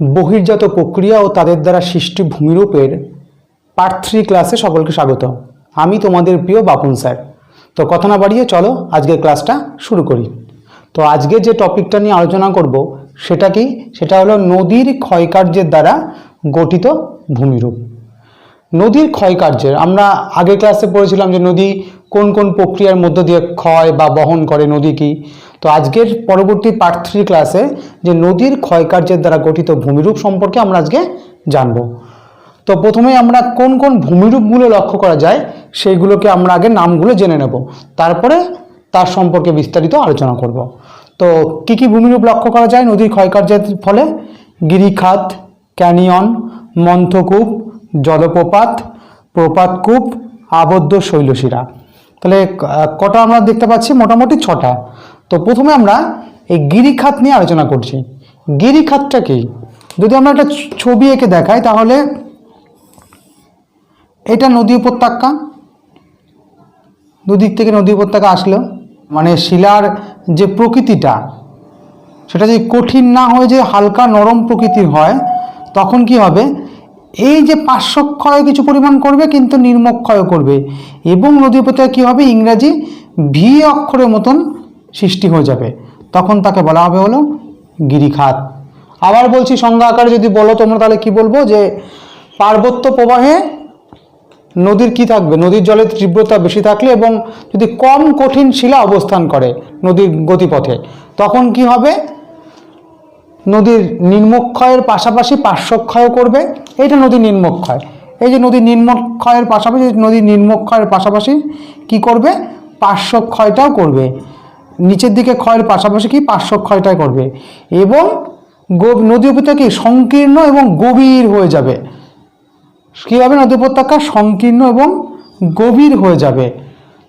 বহির্জাত প্রক্রিয়া ও তাদের দ্বারা সৃষ্টি ভূমিরূপের পার্ট থ্রি ক্লাসে সকলকে স্বাগত আমি তোমাদের প্রিয় বাপুন স্যার। তো কথা না বাড়িয়ে চলো, আজকের ক্লাসটা শুরু করি। তো আজকে যে টপিকটা নিয়ে আলোচনা করব, সেটা কি? সেটা হলো নদীর ক্ষয়কার্যের দ্বারা গঠিত ভূমিরূপ। নদীর ক্ষয়কার্যের, আমরা আগের ক্লাসে পড়েছিলাম যে নদী কোন কোন প্রক্রিয়ার মধ্য দিয়ে ক্ষয় বা বহন করে, নদী কি? তো আজকের পরবর্তী পার্ট থ্রি ক্লাসে যে নদীর ক্ষয়কার্যের দ্বারা গঠিত ভূমিরূপ সম্পর্কে আমরা আজকে জানব। তো প্রথমে আমরা কোন কোন ভূমিরূপগুলো লক্ষ্য করা যায় সেইগুলোকে আমরা আগে নামগুলো জেনে নেব। তারপরে তার সম্পর্কে বিস্তারিত আলোচনা করব। তো কি কি ভূমিরূপ লক্ষ্য করা যায় নদীর ক্ষয়কার্যের ফলে? গিরিখাত, ক্যানিয়ন, মন্থকূপ, জলপ্রপাত, প্রপাতকূপ, আবদ্ধ শৈলশিরা। তাহলে কটা আমরা দেখতে পাচ্ছি? মোটামুটি ছটা। তো প্রথমে আমরা এই গিরিখাত নিয়ে আলোচনা করছি। গিরিখাতটা কি? যদি আমরা একটা ছবি এঁকে দেখাই তাহলে এটা নদী উপত্যকা। দুদিক থেকে নদী উপত্যকা আসলো। মানে শিলার যে প্রকৃতিটা, সেটা যদি কঠিন না হয়ে, যে হালকা নরম প্রকৃতির হয়, তখন কি হবে? এই যে পার্শ্বক্ষয় কিছু পরিমাণ করবে, কিন্তু নির্মক্ষয় করবে। এবং নদী উপত্যকা কী হবে? ইংরাজি ভি অক্ষরের মতন সৃষ্টি হয়ে যাবে। তখন তাকে বলা হবে হলো গিরিখাত। আবার বলছি সংজ্ঞা আকারে যদি বলো তোমরা তাহলে কি বলব যে, পার্বত্য প্রবাহে নদীর কি থাকবে? নদীর জলের তীব্রতা বেশি থাকলে এবং যদি কম কঠিন শিলা অবস্থান করে নদীর গতিপথে, তখন কি হবে? নদীর নিম্নক্ষয়ের পাশাপাশি পার্শ্বক্ষয় করবে। এটা নদীর নিম্নক্ষয়। এই যে নদীর নিম্নক্ষয়ের পাশাপাশি, নদীর নিম্নক্ষয়ের পাশাপাশি কি করবে? পার্শ্বক্ষয়টাও করবে। নিচের দিকে ক্ষয়ের পাশাপাশি কি? পার্শ্বক্ষয়টাই করবে। এবং নদী উপত্যকা কি? সংকীর্ণ এবং গভীর হয়ে যাবে। কী হবে? নদী উপত্যকা সংকীর্ণ এবং গভীর হয়ে যাবে।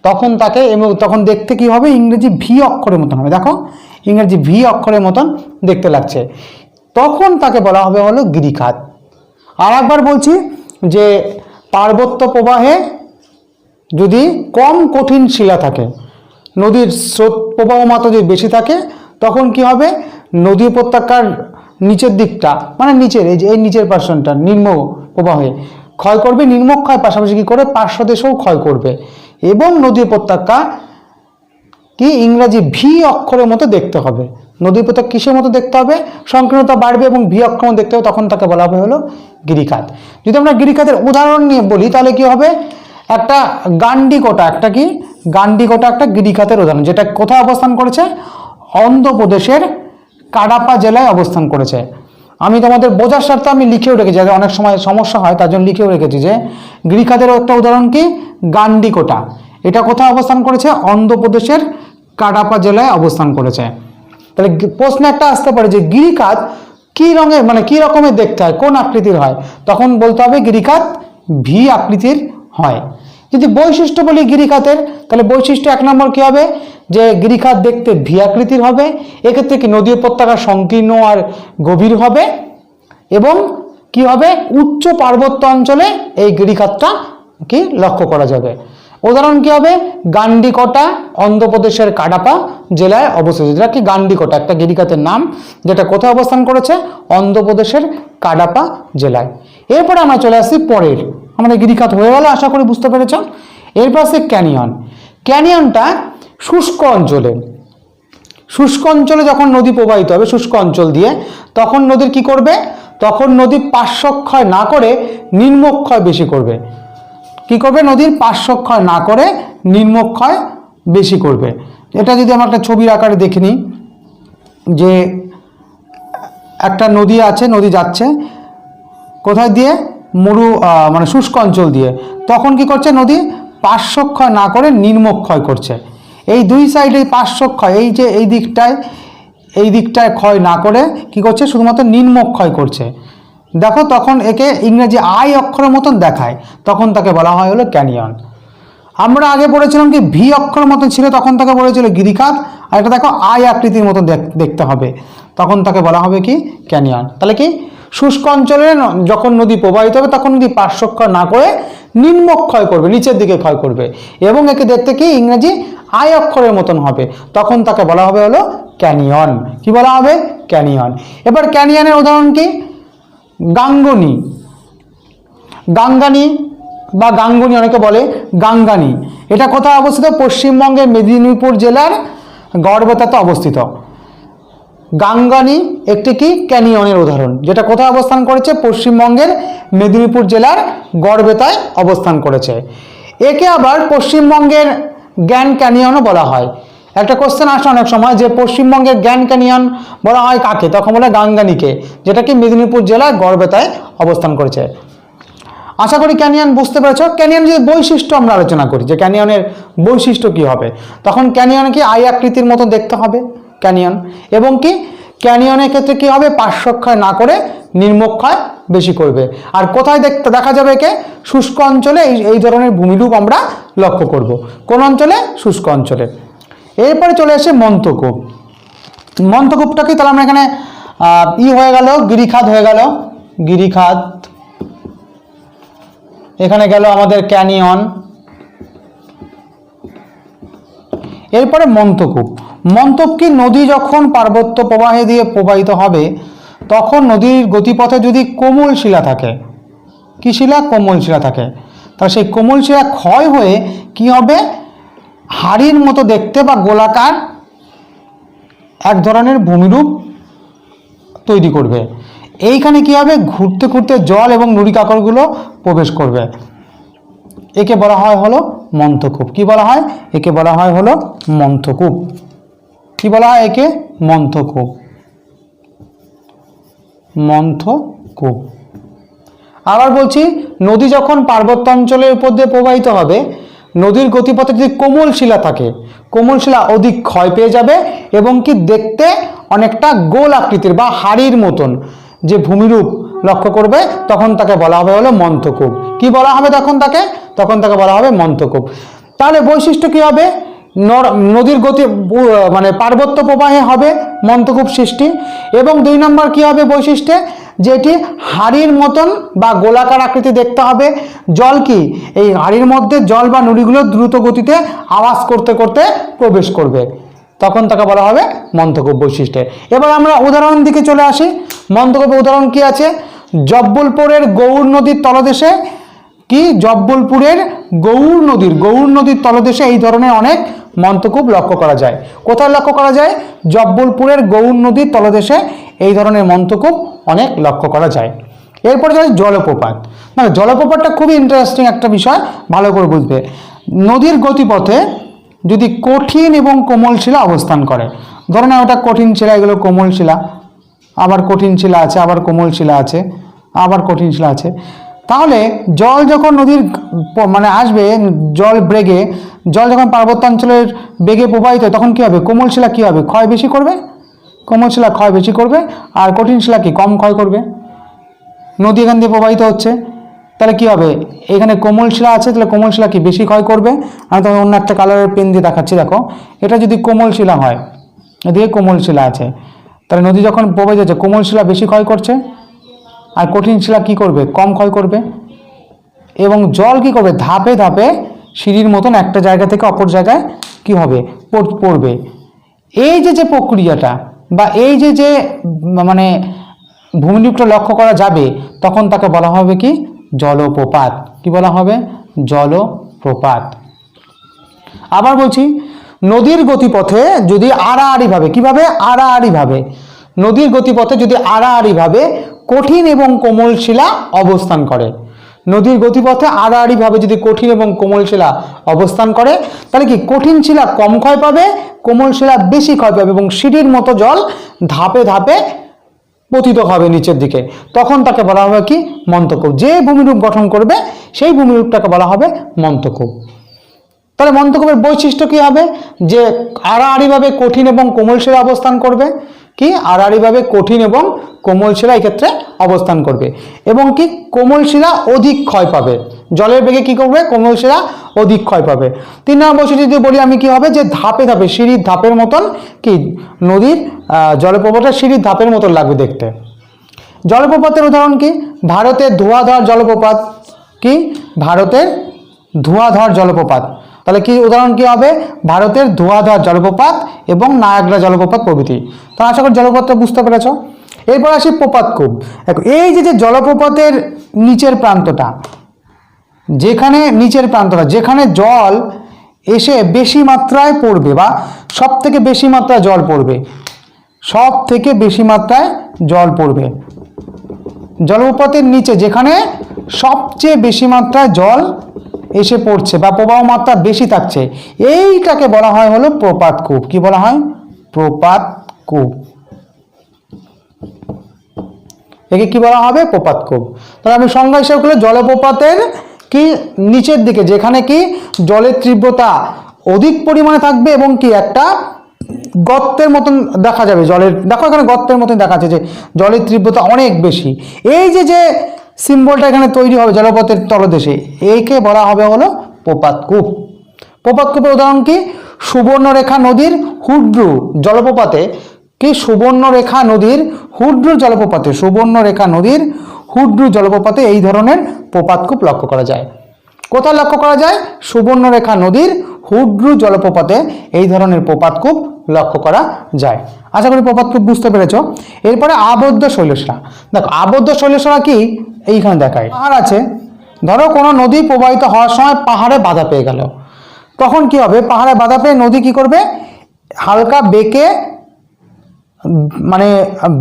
তখন তাকে এবং তখন দেখতে কি হবে? ইংরেজি ভি অক্ষরের মতন হবে। দেখো, ইংরেজি ভি অক্ষরের মতন দেখতে লাগছে। তখন তাকে বলা হবে হলো গিরিখাত। আর একবার বলছি যে, পার্বত্য প্রবাহে যদি কম কঠিন শিলা থাকে নদীর স্রোত প্রবাহ মাত্রা যদি বেশি থাকে, তখন কি হবে? নদী উপত্যকার নিচের দিকটা মানে নিচের, এই যে, এই নিচের পার্সনটা নিম্ন প্রবাহে ক্ষয় করবে নিম্নক্ষয় পাশাপাশি কী করে পার্শ্বদেশেও ক্ষয় করবে। এবং নদী উপত্যকা কি? ইংরাজি ভি অক্ষরের মতো দেখতে হবে। নদী উপত্যকা কিসের মতো দেখতে হবে? সংকীর্ণতা বাড়বে এবং ভি অক্ষর দেখতে হবে, তখন তাকে বলা হবে হলো গিরিখাত। যদি আমরা গিরিখাতের উদাহরণ নিয়ে বলি, তাহলে কি হবে? একটা গান্ডিকোটা একটা কি? গান্ডিকোটা একটা গিরিখাতের উদাহরণ, যেটা কোথায় অবস্থান করেছে? অন্ধ্রপ্রদেশের কাডাপা জেলায় অবস্থান করেছে। আমি তোমাদের বোঝার স্বার্থে আমি লিখেও রেখেছি, যাতে অনেক সময় সমস্যা হয়, তার জন্য লিখেও রেখেছি যে গিরিখাতেরও একটা উদাহরণ কি? গান্ডিকোটা এটা কোথায় অবস্থান করেছে? অন্ধ্রপ্রদেশের কাডাপা জেলায় অবস্থান করেছে। তাহলে প্রশ্ন একটা আসতে পারে যে গিরিখাত কি রঙের মানে কি রকমের দেখতে হয়? কোন আকৃতির হয়? তখন বলতে হবে গিরিখাত ভি আকৃতির হয়। যদি বৈশিষ্ট্য বলি গিরিখাতের, তাহলে বৈশিষ্ট্য এক নম্বর কি হবে? যে গিরিখাত দেখতে ভি আকৃতির হবে, এক্ষেত্রে কি নদী উপত্যকা সংকীর্ণ আর গভীর হবে এবং কি হবে? উচ্চ পার্বত্য অঞ্চলে এই গিরিখাতটা কি লক্ষ্য করা যাবে। উদাহরণ কি হবে? গান্ডিকোটা অন্ধ্রপ্রদেশের কাডাপা জেলায় অবস্থিত, যেটা কি গান্ডিকোটা, একটা গিরিখাতের নাম, যেটা কোথায় অবস্থান করেছে? অন্ধ্রপ্রদেশের কাডাপা জেলায়। এরপরে আমরা চলে আসি পরের। আমাদের গিরিখাত হয়ে গেল, আশা করি বুঝতে পেরেছ এরপর আছে ক্যানিয়ন। ক্যানিয়নটা শুষ্ক অঞ্চলে। শুষ্ক অঞ্চলে যখন নদী প্রবাহিত হবে, শুষ্ক অঞ্চল দিয়ে, তখন নদীর কি করবে? তখন নদীর পার্শ্বক্ষয় না করে নিম্নক্ষয় বেশি করবে। কি করবে? নদীর পার্শ্বক্ষয় না করে নিম্নক্ষয় বেশি করবে। এটা যদি আমরা একটা ছবির আকারে দেখে নিই, যে একটা নদী আছে, নদী যাচ্ছে, কোথায় দিয়ে? মরু মানে শুষ্ক অঞ্চল দিয়ে। তখন কি করছে নদী? পার্শ্বক্ষয় না করে নিম্নক্ষয় করছে। এই দুই সাইডে পার্শ্বক্ষয়, এই যে এই দিকটায় এই দিকটায় ক্ষয় না করে কি করছে? শুধুমাত্র নিম্নক্ষয় করছে। দেখো তখন একে ইংরেজি আই অক্ষরের মতন দেখায়। তখন তাকে বলা হয় হলো ক্যানিয়ন। আমরা আগে পড়েছিলাম কি ভি অক্ষর মতন ছিল, তখন তাকে বলেছিল গিরিখাত। আর এটা দেখো আই আকৃতির মতন দেখ- দেখতে হবে। তখন তাকে বলা হবে কি ক্যানিয়ন। তাহলে কি? শুষ্ক অঞ্চলে যখন নদী প্রবাহিত হবে, তখন নদী পার্শ্বক্ষয় না করে নিম্নক্ষয় করবে, নিচের দিকে ক্ষয় করবে। এবং একে দেখতে কি? ইংরেজি আয় অক্ষরের মতন হবে। তখন তাকে বলা হবে হলো ক্যানিয়ন। কি বলা হবে? ক্যানিয়ন। এবার ক্যানিয়নের উদাহরণ কি? গাঙ্গনি। গাঙ্গানি বা গাঙ্গুনি অনেকে বলে গাঙ্গানি। এটা কোথায় অবস্থিত? পশ্চিমবঙ্গের মেদিনীপুর জেলার গড়বেতাতে অবস্থিত। গাঙ্গানি একটি কি ক্যানিয়নের উদাহরণ, যেটা কোথায় অবস্থান করেছে? পশ্চিমবঙ্গের মেদিনীপুর জেলার গড়বেতায় অবস্থান করেছে। একে আবার পশ্চিমবঙ্গের জ্ঞান ক্যানিয়নও বলা হয়। একটা কোশ্চেন আসে অনেক সময়, যে পশ্চিমবঙ্গের জ্ঞান ক্যানিয়ন বলা হয় কাকে? তখন বলে গাঙ্গানিকে, যেটা কি মেদিনীপুর জেলার গড়বেতায় অবস্থান করেছে। আশা করি ক্যানিয়ন বুঝতে পেরেছ। ক্যানিয়ন যদি বৈশিষ্ট্য আমরা আলোচনা করি, যে ক্যানিয়নের বৈশিষ্ট্য কি হবে, তখন ক্যানিয়ন কি আই আকৃতির মতো দেখতে হবে। ক্যানিয়ন। এবং কি? ক্যানিয়নের ক্ষেত্রে কি হবে? পার্শ্বক্ষয় না করে নির্মক্ষয় বেশি করবে। আর কোথায় দেখতে দেখা যাবে একে শুষ্ক অঞ্চলে এই এই ধরনের ভূমিরূপ আমরা লক্ষ্য করব। কোন অঞ্চলে? শুষ্ক অঞ্চলে। এরপরে চলে আসে মন্তকূপ মন্তকূপটা কি? তাহলে আমরা এখানে ই হয়ে গেল, গিরিখাত হয়ে গেল। গিরিখাত। এখানে গেল আমাদের ক্যানিয়ন। এরপরে মন্তকূপ মন্তব কি নদী যখন পার্বত্য প্রবাহে দিয়ে প্রবাহিত হবে, তখন নদীর গতিপথে যদি কোমল শিলা থাকে, কি শিলা? কোমল শিলা থাকে। তাহলে সেই কোমল শিলা ক্ষয় হয়ে কি হবে? হাড়ির মতো দেখতে বা গোলাকার এক ধরনের ভূমিরূপ তৈরি করবে। এইখানে কি হবে? ঘুরতে ঘুরতে জল এবং নুড়ি কাকড়গুলো প্রবেশ করবে। একে বলা হয় হলো মন্থকূপ। কি বলা হয়? একে বলা হয় হলো মন্থকূপ। কি বলা হয় একে? মন্থকূপ। মন্থকূপ। আবার বলছি, নদী যখন পার্বত্য অঞ্চলের উপর দিয়ে প্রবাহিত হবে, নদীর গতিপথে যদি কোমল শিলা থাকে, কোমল শিলা অধিক ক্ষয় পেয়ে যাবে এবং কি দেখতে অনেকটা গোল আকৃতির বা হাড়ির মতন যে ভূমিরূপ লক্ষ্য করবে, তখন তাকে বলা হবে হলো মন্থকূপ। কি বলা হবে তখন তাকে? তখন তাকে বলা হবে মন্তকূপ তাহলে বৈশিষ্ট্য কি হবে? নদীর গতি মানে পার্বত্য প্রবাহে হবে মন্তকূপ সৃষ্টি। এবং দুই নম্বর কি হবে বৈশিষ্ট্যে? যেটি হাড়ির মতন বা গোলাকার আকৃতি দেখতে হবে। জল কি? এই হাড়ির মধ্যে জল বা নুড়িগুলো দ্রুত গতিতে আওয়াজ করতে করতে প্রবেশ করবে। তখন তাকে বলা হবে মন্তকূপ বৈশিষ্ট্যে। এবার আমরা উদাহরণ দিকে চলে আসি। মন্থকূপের উদাহরণ কি আছে? জব্বলপুরের গৌর নদীর তলদেশে কি? জব্বলপুরের গৌর নদীর গৌর নদীর তলদেশে এই ধরনের অনেক মন্তকূপ লক্ষ্য করা যায়। কোথায় লক্ষ্য করা যায়? জব্বলপুরের গৌর নদীর তলদেশে এই ধরনের মন্তকূপ অনেক লক্ষ্য করা যায়। এরপরে যায় জলপ্রপাত। না জলপ্রপাতটা খুবই ইন্টারেস্টিং একটা বিষয়, ভালো করে বুঝবে। নদীর গতিপথে যদি কঠিন এবং কোমল শিলা অবস্থান করে, ধরে না ওটা কঠিন শিলা, এগুলো কোমল শিলা, আবার কঠিন শিলা আছে, আবার কোমল শিলা আছে, আবার কঠিন শিলা আছে। তাহলে জল যখন নদীর মানে আসবে জল ব্রেগে জল যখন পার্বত্যাঞ্চলের বেগে প্রবাহিত তখন কী হবে? কোমল শিলা কী হবে? ক্ষয় বেশি করবে? কোমল শিলা ক্ষয় বেশি করবে? আর কঠিন শিলা কি? কম ক্ষয় করবে। নদী এখান দিয়ে প্রবাহিত হচ্ছে। তাহলে কী হবে? এখানে কোমল শিলা আছে, তাহলে কোমল শিলা কি বেশি ক্ষয় করবে? আমি তোমাকে অন্য একটা কালারের পেন দিয়ে দেখাচ্ছি, দেখো। এটা যদি কোমল শিলা হয়, এদিকে কোমল শিলা আছে। তাহলে নদী যখন প্রবাহিত হচ্ছে, কোমল শিলা বেশি ক্ষয় করছে। আর কঠিন শিলা কি করবে? কম ক্ষয় করবে। এবং জল কি করবে? ধাপে ধাপে সিঁড়ির মতন একটা জায়গা থেকে অপর জায়গায় কি হবে? পড়বে। এই যে যে প্রক্রিয়াটা বা এই যে যে মানে ভূমিরূপটা লক্ষ্য করা যাবে, তখন তাকে বলা হবে কি? জলপ্রপাত। কি বলা হবে? জলপ্রপাত। আবার বলছি, নদীর গতিপথে যদি আড়াআড়িভাবে, কীভাবে? আড়াআড়িভাবে। নদীর গতিপথে যদি আড়াআড়িভাবে কঠিন এবং কোমল শিলা অবস্থান করে। নদীর গতিপথে আড়াআড়িভাবে যদি কঠিন এবং কোমল শিলা অবস্থান করে, তাহলে কি কঠিন শিলা কম ক্ষয় পাবে, কোমল শিলা বেশি ক্ষয় পাবে এবং সিঁড়ির মতো জল ধাপে ধাপে পতিত হবে নিচের দিকে। তখন তাকে বলা হবে কি? মন্তকূপ যে ভূমিরূপ গঠন করবে, সেই ভূমিরূপটাকে বলা হবে মন্তকূপ তাহলে মন্তকূপের বৈশিষ্ট্য কি হবে? যে আড়াআড়িভাবে কঠিন এবং কোমল শিলা অবস্থান করবে কি? আড়াআড়িভাবে কঠিন এবং কোমল শিলা এই ক্ষেত্রে অবস্থান করবে। এবং কি? কোমল শিলা অধিক ক্ষয় পাবে। জলের বেগে কি করবে? কোমল শিলা অধিক ক্ষয় পাবে। তিন নম্বর বৈশিষ্ট্য যদি বলি আমি কি হবে? যে ধাপে ধাপে, সিঁড়ির ধাপের মতন কি? নদীর জলপ্রপাতটা সিঁড়ির ধাপের মতন লাগবে দেখতে। জলপ্রপাতের উদাহরণ কি? ভারতের ধোঁয়াধার জলপ্রপাত। কি? ভারতের ধোঁয়াধার জলপ্রপাত। তাহলে কি উদাহরণ কি হবে? ভারতের ধোঁয়াধার জলপ্রপাত এবং নায়াগ্রা জলপ্রপাত প্রভৃতি। তো আশা করি জলপ্রপাতটা বুঝতে পেরেছ? এরপর আসি প্রপাতকূপ দেখো, এই যে যে জলপ্রপাতের নিচের প্রান্তটা, যেখানে নিচের প্রান্তটা, যেখানে জল এসে বেশি মাত্রায় পড়বে বা সব থেকে বেশি মাত্রায় জল পড়বে সব থেকে বেশি মাত্রায় জল পড়বে। জলপ্রপাতের নিচে, যেখানে সবচেয়ে বেশি মাত্রায় জল এসে পড়ছে, বা প্রবাহ মাত্রা বেশি থাকছে। এইটাকে বলা হয় হলো প্রপাত কূপ। কি বলা হয়? প্রপাত কূপ। একে কি বলা হবে? প্রপাত কূপ। তাহলে আমি সংজ্ঞা হিসেবে করলে জলপ্রপাতের কি নিচের দিকে, যেখানে কি জলের তীব্রতা অধিক পরিমাণে থাকবে এবং কি একটা গর্তের মতন দেখা যাবে জলের। দেখো এখানে গর্তের মতন দেখা যাচ্ছে যে জলের তীব্রতা অনেক বেশি। এই যে যে সিম্বলটা এখানে তৈরি হবে জলপথের তলদেশে। একে বলা হবে হলো প্রপাত কূপ। প্রপাত কূপের উদাহরণ কি? সুবর্ণরেখা নদীর হুড্রু জলপ্রপাতে। কি সুবর্ণরেখা নদীর হুড্রু জলপ্রপাতে? সুবর্ণরেখা নদীর হুড্রু জলপ্রপাতে এই ধরনের প্রপাতকূপ লক্ষ্য করা যায়। কোথায় লক্ষ্য করা যায়? সুবর্ণরেখা নদীর হুড্রু জলপ্রপাতে এই ধরনের প্রপাতকূপ লক্ষ্য করা যায়। আশা করি প্রপাতকূপ বুঝতে পেরেছ। এরপরে আবদ্ধ শৈলশিরা দেখো, আবদ্ধ শৈলশিরা কি? এইখানে দেখায় পাহাড় আছে। ধরো কোনো নদী প্রবাহিত হওয়ার সময় পাহাড়ে বাধা পেয়ে গেল। তখন কি হবে? পাহাড়ে বাধা পেয়ে নদী কি করবে? হালকা বেঁকে মানে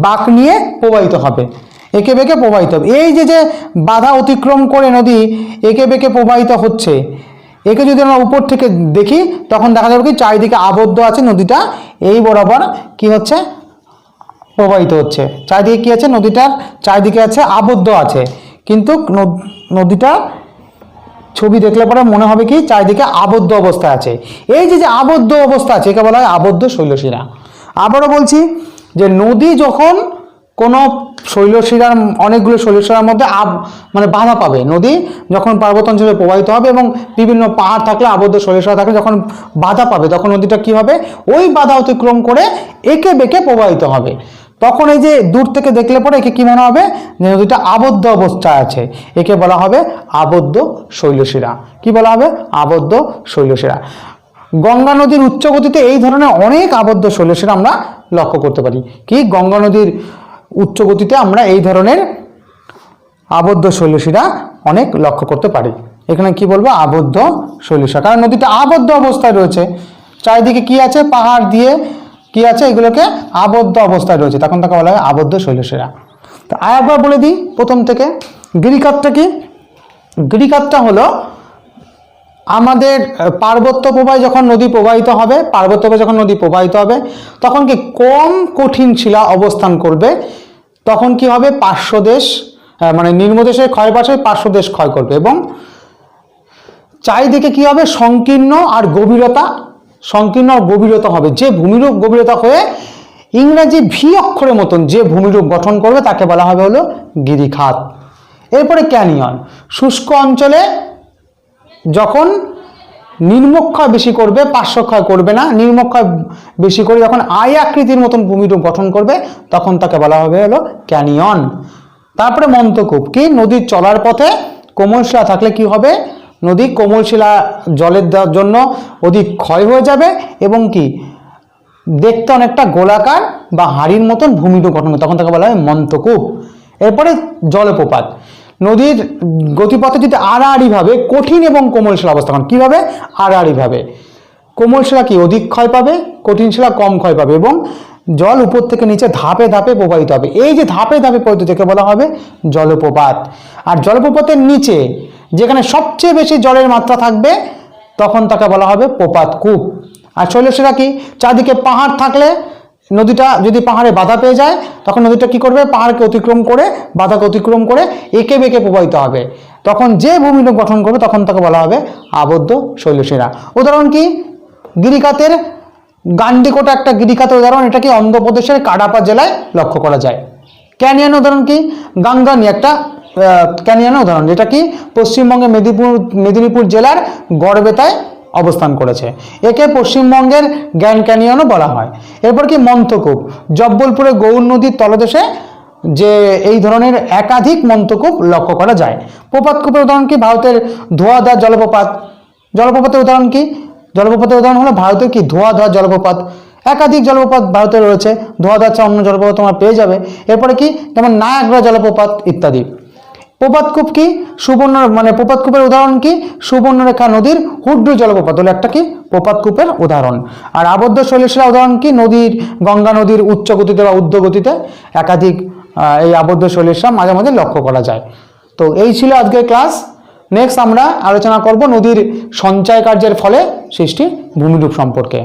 বাঁক নিয়ে প্রবাহিত হবে। একে বেঁকে প্রবাহিত হবে। এই যে যে বাধা অতিক্রম করে নদী একে বেঁকে প্রবাহিত হচ্ছে, একে যদি আমরা উপর থেকে দেখি, তখন দেখা যাবে কি চারিদিকে আবদ্ধ আছে নদীটা। এই বরাবর কি হচ্ছে? প্রবাহিত হচ্ছে। চারিদিকে কি আছে? নদীটার চারিদিকে আছে, আবদ্ধ আছে। কিন্তু নদ- নদীটা ছবি দেখলে পরে মনে হবে কি? চারিদিকে আবদ্ধ অবস্থা আছে। এই যে যে আবদ্ধ অবস্থা আছে, একে বলা হয় আবদ্ধ শৈলশিরা। আবারও বলছি যে নদী যখন কোনো শৈলশিরার, অনেকগুলো শৈলশিরার মধ্যে আব মানে বাধা পাবে। নদী যখন পার্বত্য অঞ্চলে প্রবাহিত হবে এবং বিভিন্ন পাহাড় থাকলে আবদ্ধ শৈলশিরা থাকলে যখন বাধা পাবে, তখন নদীটা কি হবে? ওই বাধা অতিক্রম করে একে বেঁকে প্রবাহিত হবে। তখন এই যে দূর থেকে দেখলে পরে একে কি মনে হবে? যে নদীটা আবদ্ধ অবস্থায় আছে। একে বলা হবে আবদ্ধ শৈলশিরা। কি বলা হবে? আবদ্ধ শৈলশিরা। গঙ্গা নদীর উচ্চ গতিতে এই ধরনের অনেক আবদ্ধ শৈলশিরা আমরা লক্ষ্য করতে পারি। কি? গঙ্গা নদীর উচ্চ গতিতে আমরা এই ধরনের আবদ্ধ শৈলশিরা অনেক লক্ষ্য করতে পারি। এখানে কি বলব? আবদ্ধ শৈলশিরা। কারণ নদীটা আবদ্ধ অবস্থায় রয়েছে। চারিদিকে কি আছে? পাহাড় দিয়ে কি আছে? এগুলোকে আবদ্ধ অবস্থায় রয়েছে। তখন তাকে বলা হয় আবদ্ধ শৈলশিরা। তো আর একবার বলে দিই প্রথম থেকে। গিরিখাতটা কি? গিরিখাতটা হলো আমাদের পার্বত্য প্রবাহে যখন নদী প্রবাহিত হবে, পার্বত্য যখন নদী প্রবাহিত হবে, তখন কি কম কঠিন শিলা অবস্থান করবে? তখন কি হবে? পার্শ্বদেশ মানে নিম্নদেশের ক্ষয় পাশে পার্শ্বদেশ ক্ষয় করবে। এবং চারিদিকে কি হবে? সংকীর্ণ আর গভীরতা সংকীর্ণ গভীরতা হবে। যে ভূমিরূপ গভীরতা হয়ে ইংরেজি ভি অক্ষরের মতন যে ভূমিরূপ গঠন করবে, তাকে বলা হবে হলো গিরিখাত। এরপরে ক্যানিয়ন। শুষ্ক অঞ্চলে যখন নির্মক্ষয় বেশি করবে, পার্শ্বক্ষয় করবে না, নির্মক্ষয় বেশি করে যখন আয় আকৃতির মতন ভূমিরূপ গঠন করবে, তখন তাকে বলা হবে হলো ক্যানিয়ন। তারপরে মন্তকূপ কি? নদীর চলার পথে কোমলশিলা থাকলে কি হবে? নদী কোমলশিলা জলের জন্য অধিক ক্ষয় হয়ে যাবে এবং কি দেখতে অনেকটা গোলাকার বা হাড়ির মতন ভূমিরূপ গঠন তখন তাকে বলা হয় মন্তকূপ এরপরে জলপ্রপাত। নদীর গতিপথে যদি আড়াআড়িভাবে কঠিন এবং কোমল শিলা অবস্থান, কীভাবে? আড়াআড়িভাবে। কোমল শিলা কি অধিক ক্ষয় পাবে? কঠিন শিলা কম ক্ষয় পাবে এবং জল উপর থেকে নিচে ধাপে ধাপে প্রবাহিত হবে। এই যে ধাপে ধাপে প্রবাহিত থেকে বলা হবে জলপ্রপাত। আর জলপ্রপাতের নিচে যেখানে সবচেয়ে বেশি জলের মাত্রা থাকবে, তখন তাকে বলা হবে প্রপাত কূপ। আর শৈলশিরা কি? চারদিকে পাহাড় থাকলে নদীটা যদি পাহাড়ে বাধা পেয়ে যায়, তখন নদীটা কি করবে? পাহাড়কে অতিক্রম করে, বাধাকে অতিক্রম করে এঁকে বেঁকে প্রবাহিত হবে। তখন যে ভূমিরূপ গঠন করবে, তখন তাকে বলা হবে আবদ্ধ শৈলশিরা। উদাহরণ কি? গিরিকাতের গান্ডিকোটা একটা গিরিকাতের উদাহরণ, এটা কি অন্ধ্রপ্রদেশের কাডাপা জেলায় লক্ষ্য করা যায়। ক্যানিয়ান উদাহরণ কি? গাঙ্গানি একটা ক্যানিয়নের উদাহরণ, যেটা কি পশ্চিমবঙ্গের মেদিনীপুর মেদিনীপুর জেলার গড়বেতায় অবস্থান করেছে। একে পশ্চিমবঙ্গের গ্র্যান্ড ক্যানিয়নও বলা হয়। এরপর কি মন্থকূপ, জব্বলপুরের গৌর নদীর তলদেশে যে এই ধরনের একাধিক মন্থকূপ লক্ষ্য করা যায়। প্রপাতকূপের উদাহরণ কি? ভারতের ধোয়াধার জলপ্রপাত। জলপ্রপাতের উদাহরণ কি? জলপ্রপাতের উদাহরণ হলো ভারতের কি ধোয়াধার জলপ্রপাত। একাধিক জলপ্রপাত ভারতে রয়েছে। ধোয়াধার ছাড়া অন্য জলপ্রপাত তোমরা পেয়ে যাবে। এরপরে কি? যেমন নায়াগ্রা জলপ্রপাত ইত্যাদি। প্রপাতকূপ কি? সুবর্ণ মানে প্রপাতকূপের উদাহরণ কি? সুবর্ণরেখা নদীর হুড্র জলপ্রপাত, হলো একটা কি? প্রপাতকূপের উদাহরণ। আর আবদ্ধ শৈলশিলা উদাহরণ কি? নদীর, গঙ্গা নদীর উচ্চ গতিতে বা ঊর্ধ্ব গতিতে একাধিক এই আবদ্ধ শৈলশিলা মাঝে মাঝে লক্ষ্য করা যায়। তো এই ছিল আজকের ক্লাস। নেক্সট আমরা আলোচনা করব নদীর সঞ্চয় কার্যের ফলে সৃষ্টি ভূমিরূপ সম্পর্কে।